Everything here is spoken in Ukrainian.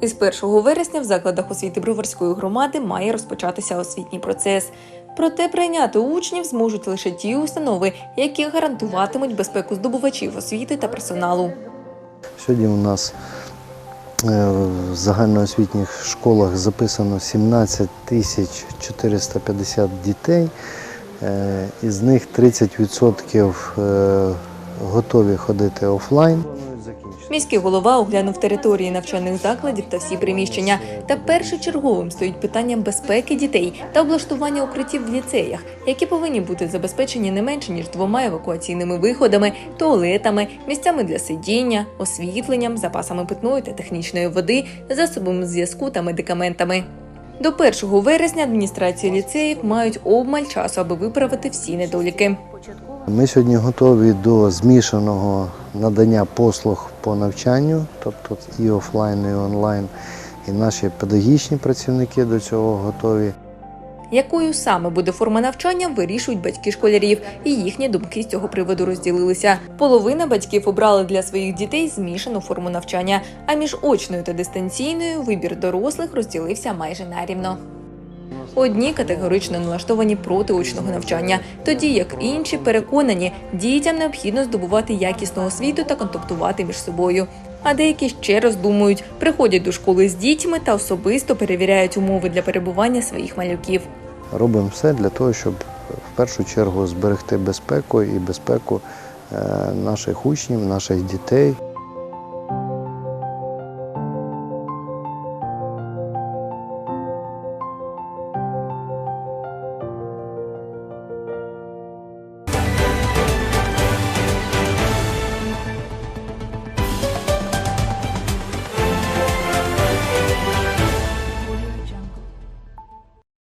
Із 1 вересня в закладах освіти Броварської громади має розпочатися освітній процес. Проте прийняти учнів зможуть лише ті установи, які гарантуватимуть безпеку здобувачів освіти та персоналу. Сьогодні у нас е, в загальноосвітніх школах записано 17 тисяч 450 дітей. Е, Із них 30% е, готові ходити офлайн. Міський голова оглянув території навчальних закладів та всі приміщення. Та першочерговим стоїть питанням безпеки дітей та облаштування укриттів в ліцеях, які повинні бути забезпечені не менше ніж двома евакуаційними виходами, туалетами, місцями для сидіння, освітленням, запасами питної та технічної води, засобами зв'язку та медикаментами. До 1 вересня адміністрації ліцеїв мають обмаль часу, аби виправити всі недоліки. Ми сьогодні готові до змішаного надання послуг по навчанню, тобто і офлайн, і онлайн. І наші педагогічні працівники до цього готові. Якою саме буде форма навчання, вирішують батьки школярів, і їхні думки з цього приводу розділилися. Половина батьків обрали для своїх дітей змішану форму навчання, а між очною та дистанційною вибір дорослих розділився майже нарівно. Одні категорично налаштовані проти очного навчання, тоді як інші переконані, дітям необхідно здобувати якісну освіту та контактувати між собою. А деякі ще роздумують, приходять до школи з дітьми та особисто перевіряють умови для перебування своїх малюків. Робимо все для того, щоб в першу чергу зберегти безпеку і безпеку е, наших учнів, наших дітей.